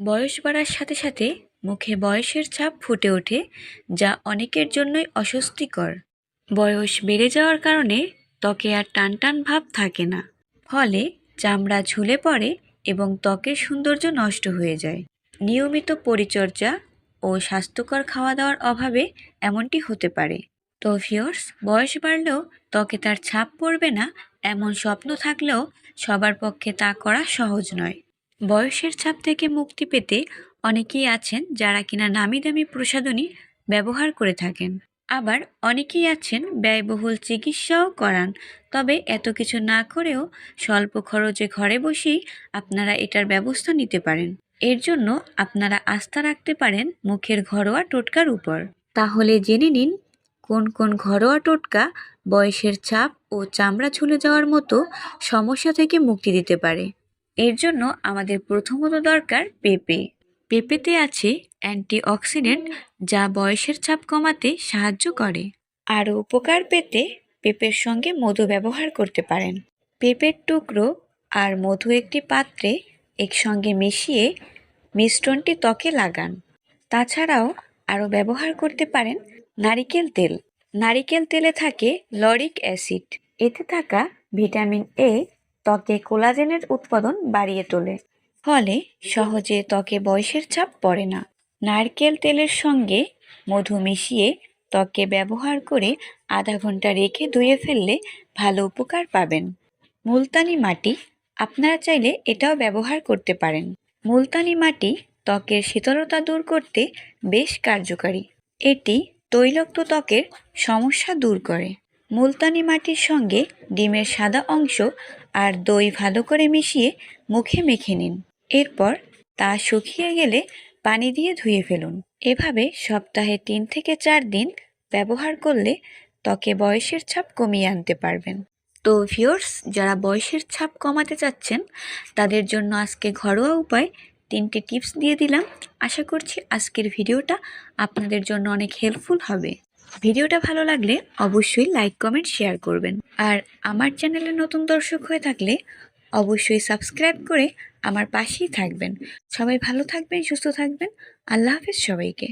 বয়স বাড়ার সাথে সাথে মুখে বয়সের ছাপ ফুটে ওঠে, যা অনেকের জন্যই অস্বস্তিকর। বয়স বেড়ে যাওয়ার কারণে ত্বকে আর টান টান ভাব থাকে না। ফলে চামড়া ঝুলে পড়ে এবং ত্বকের সৌন্দর্য নষ্ট হয়ে যায়। নিয়মিত পরিচর্যা ও স্বাস্থ্যকর খাওয়া দাওয়ার অভাবে এমনটি হতে পারে। তো ভিওর্স বয়স বাড়লেও ত্বকে তার ছাপ পড়বে না, এমন স্বপ্ন থাকলেও সবার পক্ষে তা করা সহজ নয়। বয়সের ছাপ থেকে মুক্তি পেতে অনেকেই আছেন যারা কিনা নামি দামি প্রসাধনী ব্যবহার করে থাকেন। আবার অনেকেই আছেন ব্যয়বহুল চিকিৎসাও করান। তবে এত কিছু না করেও স্বল্প খরচে ঘরে বসেই আপনারা এটার ব্যবস্থা নিতে পারেন। এর জন্য আপনারা আস্থা রাখতে পারেন মুখের ঘরোয়া টোটকার উপর। তাহলে জেনে নিন, কোন কোন ঘরোয়া টোটকা বয়সের ছাপ ও চামড়া ঝুলে যাওয়ার মতো সমস্যা থেকে মুক্তি দিতে পারে। এর জন্য আমাদের প্রথমত দরকার পেঁপে। পেঁপেতে আছে অ্যান্টিঅক্সিডেন্ট যা বয়সের চাপ কমাতে সাহায্য করে। আরও উপকার পেতে পেঁপের সঙ্গে মধু ব্যবহার করতে পারেন। পেঁপের টুকরো আর মধু একটি পাত্রে একসঙ্গে মিশিয়ে মিশ্রণটি ত্বকে লাগান। তাছাড়াও আরও ব্যবহার করতে পারেন নারিকেল তেল। নারিকেল তেলে থাকে লরিক অ্যাসিড। এতে থাকা ভিটামিন এ ত্বকে কোলাজেনের উৎপাদন বাড়িয়ে তোলে। ফলে সহজে ত্বকে বয়সের চাপ পড়ে না। নারকেল তেলের সঙ্গে মধু মিশিয়ে ত্বকে ব্যবহার করে আধা ঘণ্টা রেখে ধুয়ে ফেললে ভালো উপকার পাবেন। মুলতানি মাটি, আপনারা চাইলে এটাও ব্যবহার করতে পারেন। মুলতানি মাটি ত্বকের শীতলতা দূর করতে বেশ কার্যকারী। এটি তৈলাক্ত ত্বকের সমস্যা দূর করে। মুলতানি মাটির সঙ্গে ডিমের সাদা অংশ আর দই ভালো করে মিশিয়ে মুখে মেখে নিন। এরপর তা শুকিয়ে গেলে পানি দিয়ে ধুয়ে ফেলুন। এভাবে সপ্তাহে তিন থেকে চার দিন ব্যবহার করলে ত্বকে বয়সের ছাপ কমিয়ে আনতে পারবেন। তো ভিউয়ার্স, যারা বয়সের ছাপ কমাতে চাচ্ছেন, তাদের জন্য আজকে ঘরোয়া উপায় তিনটে টিপস দিয়ে দিলাম। আশা করছি আজকের ভিডিওটা আপনাদের জন্য অনেক হেল্পফুল হবে। ভিডিওটা ভালো লাগলে অবশ্যই লাইক কমেন্ট শেয়ার করবেন। আর আমার চ্যানেলে নতুন দর্শক হয়ে থাকলে অবশ্যই সাবস্ক্রাইব করে আমার পাশেই থাকবেন। সবাই ভালো থাকবেন, সুস্থ থাকবেন। আল্লাহ হাফেজ সবাইকে।